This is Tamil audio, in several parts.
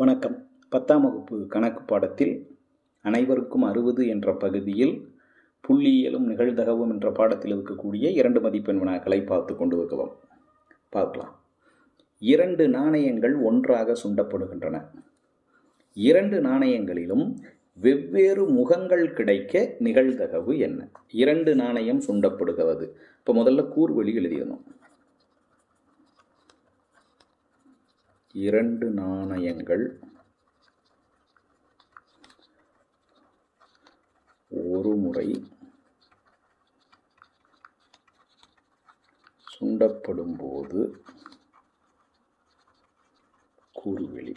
வணக்கம். பத்தாம் வகுப்பு கணக்கு பாடத்தில் அனைவருக்கும் அறுபது என்ற பகுதியில் புள்ளியியலும் நிகழ்தகவும் என்ற பாடத்தில் இருக்கக்கூடிய இரண்டு மதிப்பெண் வினாக்களை பார்த்து கொண்டு வருகிறோம் பார்க்கலாம். இரண்டு நாணயங்கள் ஒன்றாக சுண்டப்படுகின்றன. இரண்டு நாணயங்களிலும் வெவ்வேறு முகங்கள் கிடைக்க நிகழ்தகவு என்ன? இரண்டு நாணயம் சுண்டப்படுகிறது. இப்போ முதல்ல கூர்வெளி எழுதிடணும். இரண்டு நாணயங்கள். ஒரு முறை சுண்டப்படும் போது கூறுவெளி.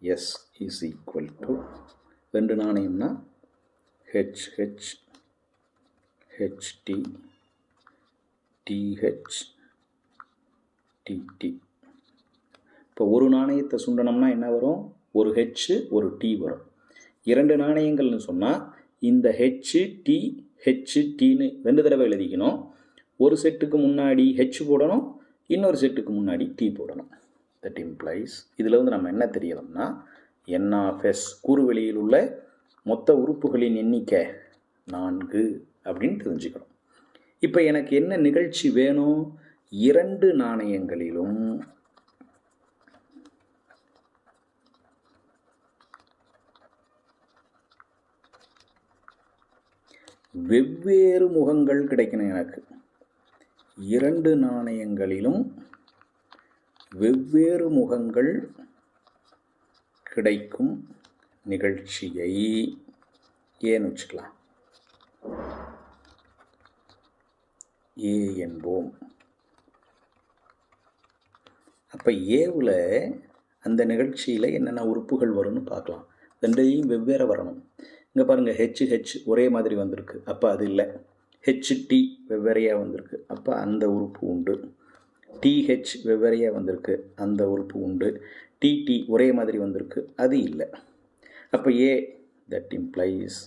எஸ் இஸ் ஈக்குவல் டு ரெண்டு நாணயம்னா H H HT TH TT இப்போ ஒரு நாணயத்தை சுண்டனம்னா என்ன வரும்? ஒரு ஹெச் ஒரு டி வரும். இரண்டு நாணயங்கள்னு சொன்னால் இந்த ஹெச் டி ஹெச் டீன்னு ரெண்டு தடவை எழுதிக்கணும். ஒரு செட்டுக்கு முன்னாடி ஹெச் போடணும் இன்னொரு செட்டுக்கு முன்னாடி டி போடணும். தட் இம்ப்ளைஸ் இதில் வந்து நம்ம என்ன தெரியணும்னா என்ஆஃப்எஸ் கூறுவெளியில் உள்ள மொத்த உறுப்புகளின் எண்ணிக்கை நான்கு அப்படின்னு தெரிஞ்சுக்கணும். இப்போ எனக்கு என்ன நிகழ்ச்சி வேணும்? இரண்டு நாணயங்களிலும் வெவ்வேறு முகங்கள் கிடைக்கணும் எனக்கு. இரண்டு நாணயங்களிலும் வெவ்வேறு முகங்கள் கிடைக்கும் நிகழ்ச்சியை ஏன்னு வச்சுக்கலாம். ஏ என்போம். அப்போ ஏவில் அந்த நிகழ்ச்சியில் என்னென்ன உறுப்புகள் வரும்னு பார்க்கலாம். ரெண்டையும் வெவ்வேறு வரணும். இங்கே பாருங்கள் ஹெச் ஹெச் ஒரே மாதிரி வந்திருக்கு. அப்போ அது இல்லை. ஹெச் டி வெவ்வேறையாக வந்திருக்கு. அப்போ அந்த உறுப்பு உண்டு. டிஹெச் வெவ்வேறையாக வந்திருக்கு. அந்த உறுப்பு உண்டு. டிடி ஒரே மாதிரி வந்திருக்கு. அது இல்லை. அப்போ A that implies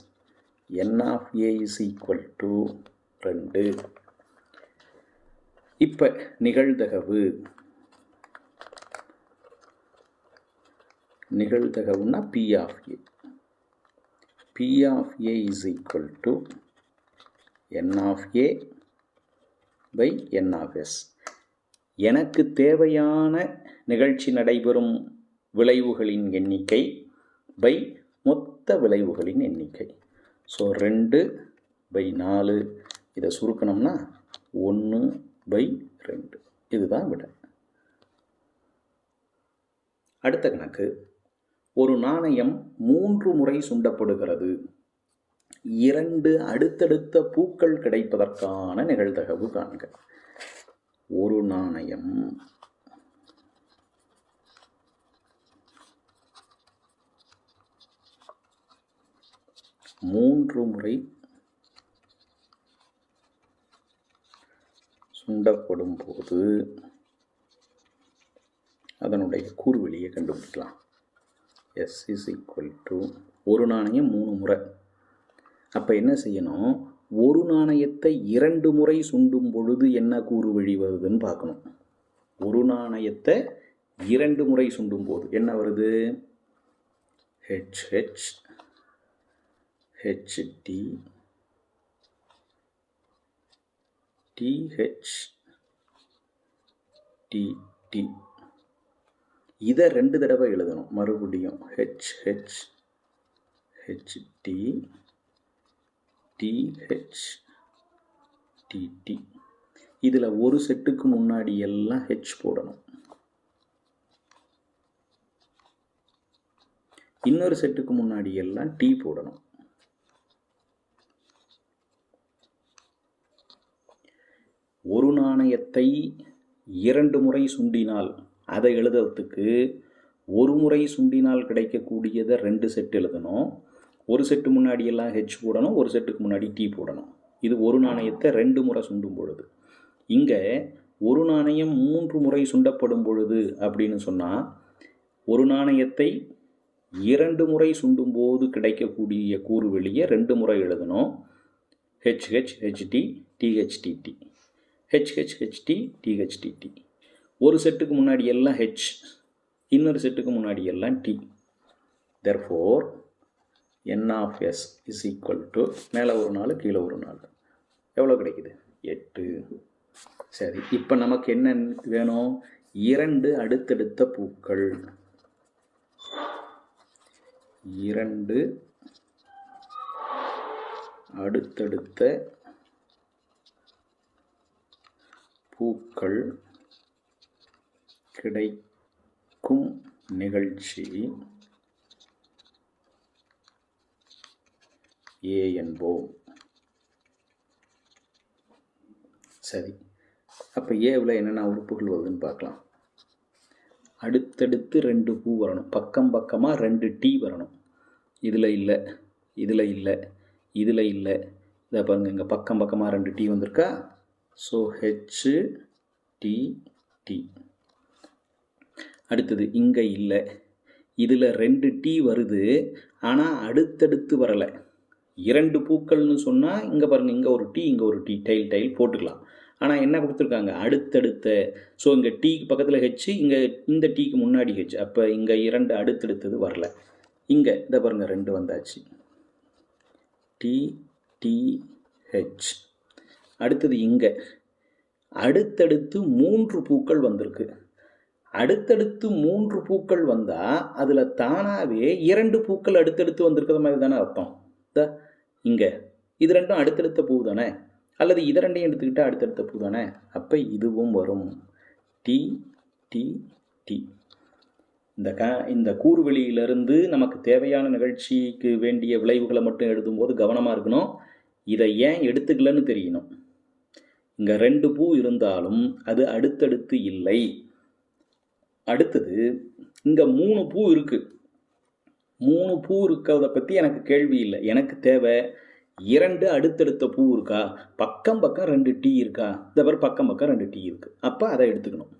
N of A is equal to ரெண்டு. இப்போ நிகழ்தகவு. நிகழ்தகவுன்னா P of A P of A is equal to N of A by N of S எனக்கு தேவையான நிகழ்ச்சி நடைபெறும் விளைவுகளின் எண்ணிக்கை பை மொத்த விளைவுகளின் எண்ணிக்கை. ஸோ ரெண்டு பை நாலு. இதை சுருக்கணும்னா ஒன்று பை ரெண்டு. இதுதான் விட. அடுத்த கணக்கு. ஒரு நாணயம் மூன்று முறை சுண்டப்படுகிறது. இரண்டு அடுத்தடுத்த பூக்கள் கிடைப்பதற்கான நிகழ்தகவு காண்க. ஒரு நாணயம் மூன்று முறை சுண்டப்படும் போது அதனுடைய கூறுவெளியை கண்டுபிடிக்கலாம். எஸ் இஸ் ஈக்குவல் டு ஒரு நாணயம் மூணு முறை. அப்போ என்ன செய்யணும்? ஒரு நாணயத்தை இரண்டு முறை சுண்டும் பொழுது என்ன கூறு வழி வருதுன்னு பார்க்கணும். ஒரு நாணயத்தை இரண்டு முறை சுண்டும் போது என்ன வருது? H H HT TH TT இதை ரெண்டு தடவை எழுதணும். மறுபடியும் H H HT TH TT இதில் ஒரு செட்டுக்கு முன்னாடி எல்லாம் ஹெச் போடணும். இன்னொரு செட்டுக்கு முன்னாடி எல்லாம் டி போடணும். ஒரு நாணயத்தை இரண்டு முறை சுண்டினால் அதை எழுதுறதுக்கு ஒரு முறை சுண்டினால் கிடைக்கக்கூடியதை ரெண்டு செட் எழுதணும். ஒரு செட்டு முன்னாடியெல்லாம் ஹெச் போடணும் ஒரு செட்டுக்கு முன்னாடி டி போடணும். இது ஒரு நாணயத்தை ரெண்டு முறை சுண்டும் பொழுது. இங்கே ஒரு நாணயம் மூன்று முறை சுண்டப்படும் பொழுது அப்படின்னு சொன்னால் ஒரு நாணயத்தை இரண்டு முறை சுண்டும் போது கிடைக்கக்கூடிய கூறு வெளியே ரெண்டு முறை எழுதணும். ஹெச்ஹெச் ஹெச்டி டிஹெச்டிடி ஹெச்ஹெச்ஹெச்டி டிஹெச்டிடி ஒரு செட்டுக்கு முன்னாடி எல்லாம் ஹெச் இன்னொரு செட்டுக்கு முன்னாடி எல்லாம் T therefore N of S is equal to மேலே ஒரு நாள் கீழே ஒரு நாள் எவ்வளோ கிடைக்குது? எட்டு. சரி இப்போ நமக்கு என்ன வேணும்? இரண்டு அடுத்தடுத்த பூக்கள். இரண்டு அடுத்தடுத்த பூக்கள். கிடைக்கும் நிகழ்ச்சி. ஏ என்போம். சரி. அப்போ ஏவில் என்னென்ன உறுப்புகள் வருதுன்னு பார்க்கலாம். அடுத்தடுத்து ரெண்டு பூ வரணும். பக்கம் பக்கமாக ரெண்டு டீ வரணும். இதில் இல்லை இதில் இல்லை இதில் இல்லை. இதை பாருங்க இங்கே பக்கம் பக்கமாக ரெண்டு டீ வந்திருக்கா. ஸோ ஹெச் டி டி அடுத்தது இங்கே இல்லை. இதில் ரெண்டு டீ வருது. ஆனால் அடுத்தடுத்து வரலை. இரண்டு பூக்கள்னு சொன்னால் இங்கே பாருங்கள் இங்கே ஒரு டீ இங்கே ஒரு டீ டைல் டைல் போட்டுக்கலாம். ஆனால் என்ன கொடுத்துருக்காங்க? அடுத்தடுத்த. ஸோ இங்கே டீக்கு பக்கத்தில் ஹெச் இங்கே இந்த டீக்கு முன்னாடி ஹெச்சு அப்போ இங்கே இரண்டு அடுத்தடுத்தது வரல. இங்கே இதை பாருங்கள் ரெண்டு வந்தாச்சு. டி டி ஹெச் அடுத்தது இங்கே. அடுத்தடுத்து மூன்று பூக்கள் வந்திருக்கு. அடுத்தடுத்து மூன்று பூக்கள் வந்தால் அதில் தானாகவே இரண்டு பூக்கள் அடுத்தடுத்து வந்திருக்கிற மாதிரி தானே அர்த்தம்? த இங்கே. இது ரெண்டும் அடுத்தடுத்த பூ தானே? அல்லது இதை ரெண்டையும் எடுத்துக்கிட்டால் அடுத்தடுத்த பூ தானே? அப்போ இதுவும் வரும். டி டி டி இந்த க இந்த கூறுவெளியிலிருந்து நமக்கு தேவையான நிகழ்ச்சிக்கு வேண்டிய விளைவுகளை மட்டும் எழுதும்போது கவனமாக இருக்கணும். இதை ஏன் எடுத்துக்கலன்னு தெரியணும். இங்கே ரெண்டு பூ இருந்தாலும் அது அடுத்தடுத்து இல்லை. அடுத்தது இங்கே மூணு பூ இருக்குது மூணு பூ இருக்கிறத பற்றி எனக்கு கேள்வி இல்லை. எனக்கு தேவை இரண்டு அடுத்தடுத்த பூ இருக்கா? பக்கம் பக்கம் ரெண்டு டீ இருக்கா? இந்த மாதிரி பக்கம் பக்கம் ரெண்டு டீ இருக்குது அப்போ அதை எடுத்துக்கணும்.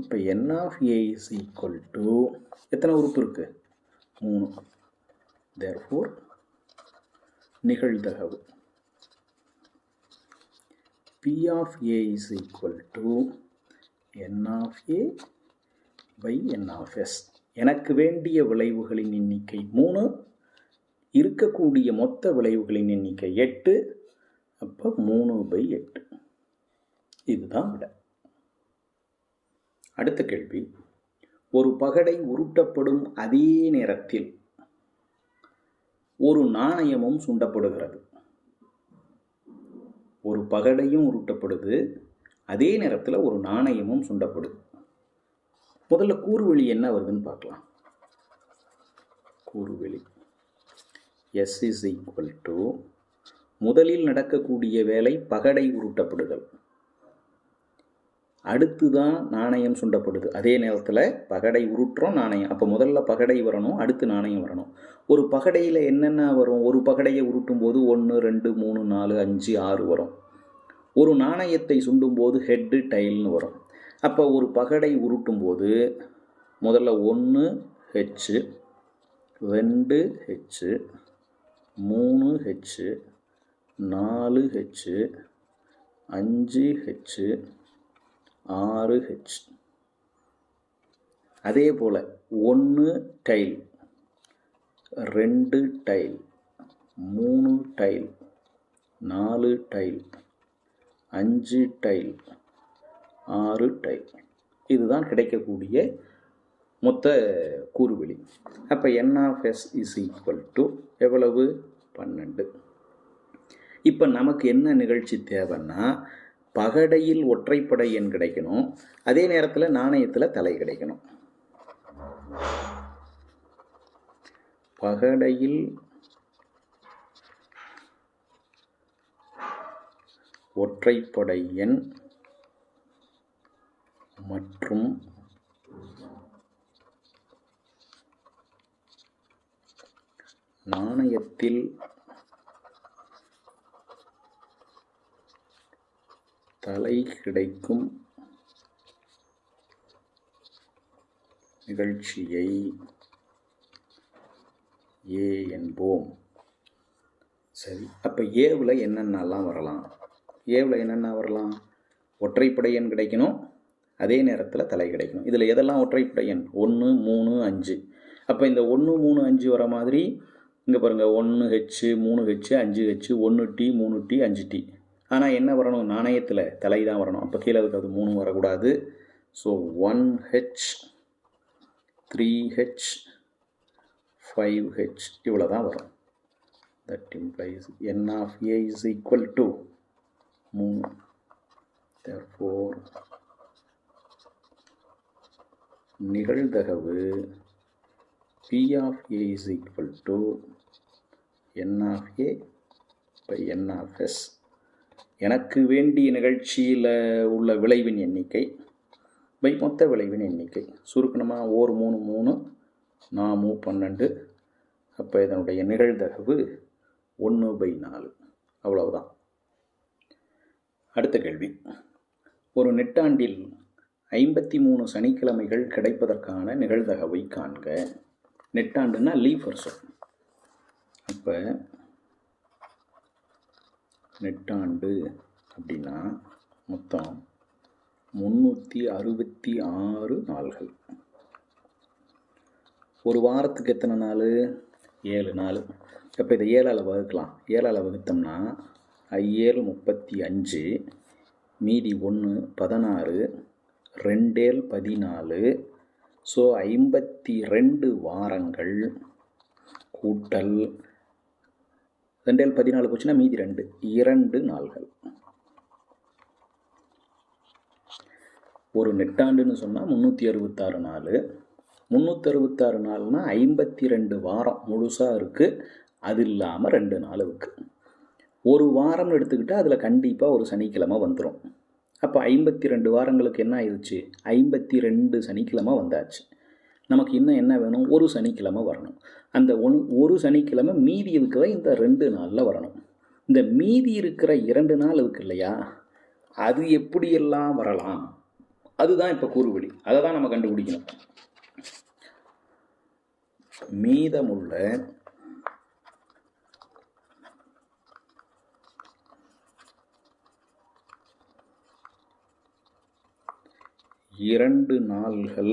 அப்போ N of A is equal to எத்தனை உறுப்பு இருக்குது மூணு. தேர் ஃபோர் நிகழ்தகவு. P of A is equal to N of A by N of S எனக்கு வேண்டிய விளைவுகளின் எண்ணிக்கை மூணு. இருக்கக்கூடிய மொத்த விளைவுகளின் எண்ணிக்கை எட்டு. அப்போ மூணு பை எட்டு. இதுதான் விட. அடுத்த கேள்வி. ஒரு பகடை உருட்டப்படும் அதே நேரத்தில் ஒரு நாணயமும் சுண்டப்படுகிறது. ஒரு பகடையும் உருட்டப்படுது. அதே நேரத்தில் ஒரு நாணயமும் சுண்டப்படுது. முதல்ல கூறுவெளி என்ன வருதுன்னு பார்க்கலாம். கூறுவெளி எஸ் இஸ் ஈக்குவல் டு முதலில் நடக்கக்கூடிய வேலை பகடை உருட்டப்படுதல். அடுத்து தான் நாணயம் சுண்டப்படுது. அதே நேரத்தில் பகடை உருட்டுறோம் நாணயம். அப்போ முதல்ல பகடை வரணும் அடுத்து நாணயம் வரணும். ஒரு பகடையில் என்னென்ன வரும்? ஒரு பகடையை உருட்டும் போது ஒன்று ரெண்டு மூணு நாலு அஞ்சு ஆறு வரும். ஒரு நாணயத்தை சுண்டும்போது ஹெட்டு டைல்னு வரும். அப்போ ஒரு பகடை உருட்டும் போது முதல்ல ஒன்று ஹெச்சு ரெண்டு ஹெச்சு மூணு ஹெச்சு நாலு ஹெச்சு அஞ்சு ஹெச்சு ஆறு ஹெச் அதே போல் ஒன்று டைல் ரெண்டு டைல் மூணு டைல் நாலு டைல் அஞ்சு டைல் ஆறு டை இதுதான் கிடைக்கக்கூடிய மொத்த கூறுவெளி. அப்போ N of S is equal to எவ்வளவு? பன்னெண்டு. இப்போ நமக்கு என்ன நிகழ்ச்சி தேவைன்னா பகடையில் ஒற்றைப்படை எண் கிடைக்கணும். அதே நேரத்தில் நாணயத்தில் தலை கிடைக்கணும். பகடையில் ஒற்றைப்படை எண் மற்றும் நாணயத்தில் தலை கிடைக்கும் நிகழ்ச்சியை ஏ என்போம். சரி அப்போ ஏவில் என்னென்னலாம் வரலாம்? ஏவில் என்னென்ன வரலாம்? ஒற்றைப்படை எண் கிடைக்கணும். அதே நேரத்தில் தலை கிடைக்கணும். இதில் எதெல்லாம் ஒற்றைப்படை எண்? ஒன்று மூணு அஞ்சு. அப்போ இந்த ஒன்று மூணு அஞ்சு வர மாதிரி இங்கே பாருங்கள் ஒன்று ஹெச்சு மூணு ஹெச்சு அஞ்சு ஹெச்சு ஒன்று டி மூணு டி அஞ்சு டி ஆனால் என்ன வரணும்? நாணயத்தில் தலை தான் வரணும். அப்போ கீழே இருக்கிறது மூணு வரக்கூடாது. So one H three H five H இவ்வளோ தான் வரும். That implies N of A is equal to மூணு. ஃபோர் நிகழ்தகவு P of A is equal to N of A by N of S எனக்கு வேண்டிய நிகழ்ச்சியில் உள்ள விளைவின் எண்ணிக்கை பை மொத்த விளைவின் எண்ணிக்கை. சுருக்கணமாக ஓர் மூணு மூணு நாமு பன்னெண்டு. அப்போ இதனுடைய நிகழ்தகவு ஒன்று பை நாலு. அவ்வளவுதான். அடுத்த கேள்வி. ஒரு நெட்டாண்டில் ஐம்பத்தி மூணு சனிக்கிழமைகள் கிடைப்பதற்கான நிகழ்தகவை காண்க. நெட்டாண்டுன்னா லீஃப் வருஷம் அப்போ நெட்டாண்டு அப்படின்னா மொத்தம் முந்நூற்றி அறுபத்தி ஆறு நாள்கள். ஒரு வாரத்துக்கு எத்தனை நாள்? ஏழு நாள். இப்போ இதை ஏழால் வகுக்கலாம். ஏழால் வகுத்தோம்னா ஐஏழு முப்பத்தி அஞ்சு மீதி ஒன்று பதினாறு ரெண்டேல் பதினாலு. ஸோ ஐம்பத்தி ரெண்டு வாரங்கள் கூட்டல் ரெண்டேல் பதினாலு போச்சுன்னா மீதி ரெண்டு இரண்டு நாள்கள். ஒரு நெட்டாண்டுன்னு சொன்னால் முந்நூற்றி அறுபத்தாறு நாள். முந்நூற்றி அறுபத்தாறு நாள்னால் ஐம்பத்தி ரெண்டு வாரம் முழுசாக இருக்குது அது இல்லாமல் ரெண்டு நாள் இருக்குது ஒரு வாரம்னு எடுத்துக்கிட்டால் அதில் கண்டிப்பாக ஒரு சனிக்கிழமை வந்துடும் அப்போ ஐம்பத்தி ரெண்டு வாரங்களுக்கு என்ன ஆயிடுச்சு? ஐம்பத்தி ரெண்டு சனிக்கிழமை வந்தாச்சு. நமக்கு இன்னும் என்ன வேணும்? ஒரு சனிக்கிழமை வரணும். அந்த ஒன் ஒரு சனிக்கிழமை மீதி இருக்கிற இந்த ரெண்டு நாளில் வரணும். இந்த மீதி இருக்கிற இரண்டு நாள் இருக்கு இல்லையா? அது எப்படியெல்லாம் வரலாம்? அதுதான் இப்போ கூறுவழி. அதை தான் நம்ம கண்டுபிடிக்கணும். மீதமுள்ள இரண்டு நாள்கள்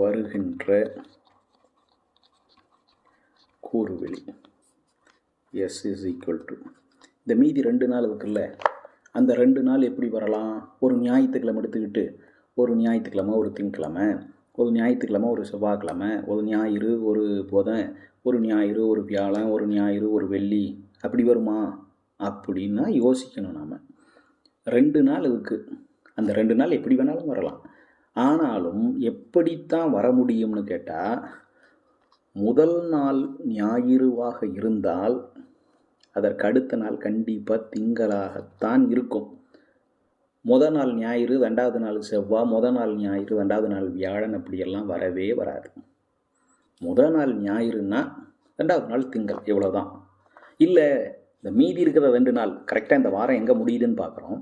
வருகின்ற கூறுவெளி. எஸ் இஸ் ஈக்குவல் டு இந்த மீதி ரெண்டு நாள் இருக்குல்ல அந்த ரெண்டு நாள் எப்படி வரலாம்? ஒரு ஞாயிற்றுக்கிழமை எடுத்துக்கிட்டு ஒரு ஞாயிற்றுக்கிழமை ஒரு திங்கக்கிழமை ஒரு ஞாயிற்றுக்கிழமை ஒரு செவ்வாய்க்கிழமை ஒரு ஞாயிறு ஒரு புதன் ஒரு ஞாயிறு ஒரு வியாழன் ஒரு ஞாயிறு ஒரு வெள்ளி அப்படி வருமா? அப்படின்னா யோசிக்கணும் நாம். ரெண்டு நாள் இருக்குது அந்த ரெண்டு நாள் எப்படி வேணாலும் வரலாம். ஆனாலும் எப்படித்தான் வர முடியும்னு கேட்டால் முதல் நாள் ஞாயிறுவாக இருந்தால் அதற்கு அடுத்த நாள் கண்டிப்பாக திங்களாகத்தான் இருக்கும். முத நாள் ஞாயிறு ரெண்டாவது நாள் செவ்வாய் முத நாள் ஞாயிறு ரெண்டாவது நாள் வியாழன் அப்படியெல்லாம் வரவே வராது. முத நாள் ஞாயிறுனா ரெண்டாவது நாள் திங்கள் இவ்வளோதான் இல்லை இந்த மீதி இருக்கிற ரெண்டு நாள் கரெக்டாக இந்த வாரம் எங்கே முடியுதுன்னு பார்க்குறோம்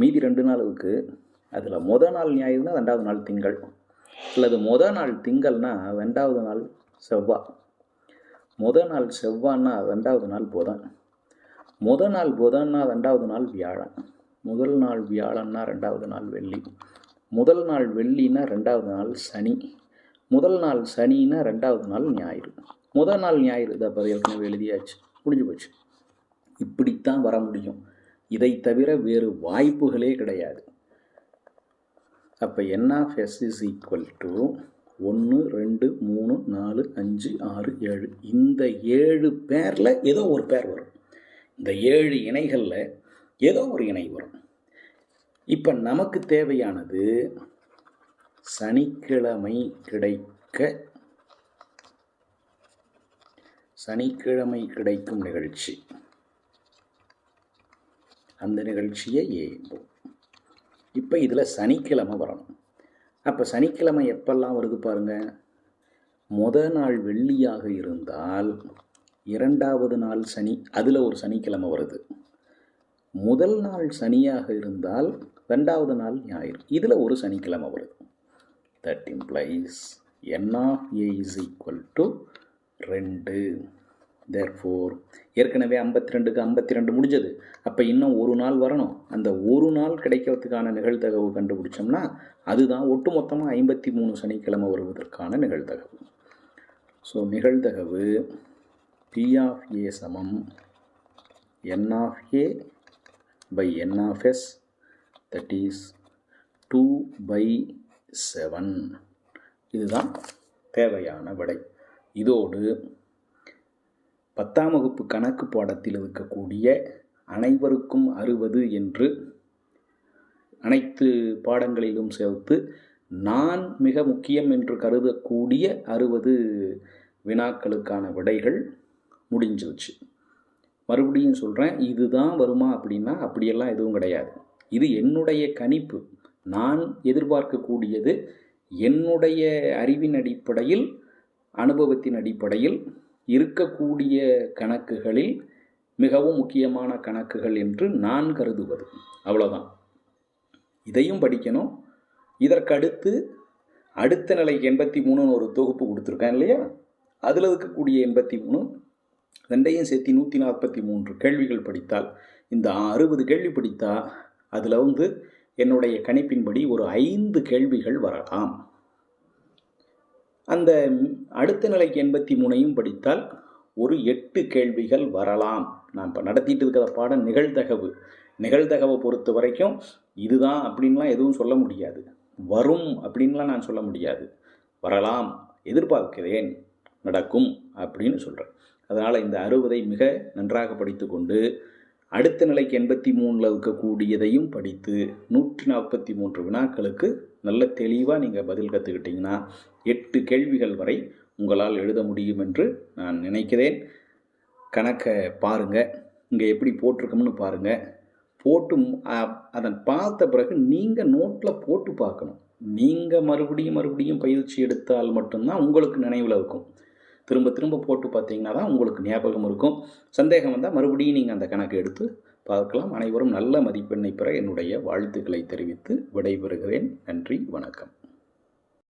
மீதி ரெண்டு நாளுக்கு அதில் மொதல் நாள் ஞாயிறுனா ரெண்டாவது நாள் திங்கள். அல்லது மொதல் நாள் திங்கள்னா ரெண்டாவது நாள் செவ்வாய் முத நாள் செவ்வாய்னா ரெண்டாவது நாள் புதன். மொதல் நாள் புதன்னா ரெண்டாவது நாள் வியாழன். முதல் நாள் வியாழன்னா ரெண்டாவது நாள் வெள்ளி. முதல் நாள் வெள்ளினா ரெண்டாவது நாள் சனி. முதல் நாள் சனின்னா ரெண்டாவது நாள் ஞாயிறு. முதல் நாள் ஞாயிறு இதை அப்போ ஏற்கனவே எழுதியாச்சு. முடிஞ்சு போச்சு. இப்படித்தான் வர முடியும். இதை தவிர வேறு வாய்ப்புகளே கிடையாது. அப்போ N of S is equal to ஒன்று ரெண்டு மூணு நாலு அஞ்சு ஆறு ஏழு. இந்த ஏழு பேரில் ஏதோ ஒரு பேர் வரும். இந்த ஏழு இணைகளில் ஏதோ ஒரு இணை வரும். இப்போ நமக்கு தேவையானது சனிக்கிழமை கிடைக்க சனிக்கிழமை கிடைக்கும் நிகழ்ச்சி. அந்த நிகழ்ச்சியை ஏம்போம் இப்போ இதில் சனிக்கிழமை வரணும். அப்போ சனிக்கிழமை எப்பெல்லாம் வருது பாருங்கள் முத நாள் வெள்ளியாக இருந்தால் இரண்டாவது நாள் சனி அதில் ஒரு சனிக்கிழமை வருது. முதல் நாள் சனியாக இருந்தால் ரெண்டாவது நாள் ஞாயிறு இதில் ஒரு சனிக்கிழமை வருது. That implies N of A is equal to ரெண்டு. தேர்ஃபோர் ஏற்கனவே ஐம்பத்தி ரெண்டுக்கு ஐம்பத்தி ரெண்டு முடிஞ்சது. அப்போ இன்னும் ஒரு நாள் வரணும். அந்த ஒரு நாள் கிடைக்கிறதுக்கான நிகழ்தகவு கண்டுபிடிச்சோம்னா அதுதான் ஒட்டுமொத்தமாக ஐம்பத்தி மூணு சனிக்கிழமை வருவதற்கான நிகழ்தகவு. ஸோ நிகழ்தகவு பி ஆஃப் ஏ சமம். N of A by N of S that is two by seven இதுதான் தேவையான விடை. இதோடு பத்தாம் வகுப்பு கணக்கு பாடத்தில் இருக்கக்கூடிய அனைவருக்கும் அறுபது என்று அனைத்து பாடங்களிலும் சேர்த்து நான் மிக முக்கியம் என்று கருதக்கூடிய அறுபது வினாக்களுக்கான விடைகள் முடிஞ்சிருச்சு. மறுபடியும் சொல்கிறேன் இதுதான் வருமா அப்படின்னா அப்படியெல்லாம் எதுவும் கிடையாது. இது என்னுடைய கணிப்பு. நான் எதிர்பார்க்கக்கூடியது என்னுடைய அறிவின் அடிப்படையில் அனுபவத்தின் அடிப்படையில் இருக்கக்கூடிய கணக்குகளில் மிகவும் முக்கியமான கணக்குகள் என்று நான் கருதுவது. அவ்வளோதான் இதையும் படிக்கணும். இதற்கடுத்து அடுத்த நிலை எண்பத்தி மூணுன்னு ஒரு தொகுப்பு கொடுத்துருக்கேன் இல்லையா? அதில் இருக்கக்கூடிய எண்பத்தி மூணு ரெண்டையும் சேர்த்து நூற்றி நாற்பத்தி மூன்று கேள்விகள் படித்தால் இந்த அறுபது கேள்வி படித்தால் அதில் வந்து என்னுடைய கணிப்பின்படி ஒரு ஐந்து கேள்விகள் வரலாம். அந்த அடுத்த நிலைக்கு எண்பத்தி மூணையும் படித்தால் ஒரு எட்டு கேள்விகள் வரலாம். நான் இப்போ நடத்திட்டு இருக்கிற பாடம் நிகழ்தகவு. நிகழ்தகவை பொறுத்த வரைக்கும் இதுதான் அப்படின்லாம் எதுவும் சொல்ல முடியாது. வரும் அப்படின்லாம் நான் சொல்ல முடியாது. வரலாம் எதிர்பார்க்கிறேன் நடக்கும் அப்படின்னு சொல்கிறேன் அதனால் இந்த அறுபதை மிக நன்றாக படித்து கொண்டு அடுத்த நிலைக்கு எண்பத்தி மூணில் இருக்கக்கூடியதையும் படித்து நூற்றி நாற்பத்தி மூன்று வினாக்களுக்கு நல்ல தெளிவாக நீங்கள் பதில் கற்றுக்கிட்டிங்கன்னா எட்டு கேள்விகள் வரை உங்களால் எழுத முடியும் என்று நான் நினைக்கிறேன். கணக்கை பாருங்கள் இங்கே எப்படி போட்டிருக்கோம்னு பாருங்கள் போட்டும் அதன் பார்த்த பிறகு நீங்கள் நோட்டில் போட்டு பார்க்கணும். நீங்கள் மறுபடியும் மறுபடியும் பயிற்சி எடுத்தால் மட்டும்தான் உங்களுக்கு நினைவில் இருக்கும். திரும்ப திரும்ப போட்டு பார்த்தீங்கன்னா தான் உங்களுக்கு ஞாபகம் இருக்கும். சந்தேகம் வந்தால் மறுபடியும் நீங்கள் அந்த கணக்கு எடுத்து பார்க்கலாம். அனைவரும் நல்ல மதிப்பெண்ணை பெற என்னுடைய வாழ்த்துக்களை தெரிவித்து விடைபெறுகிறேன். நன்றி வணக்கம்.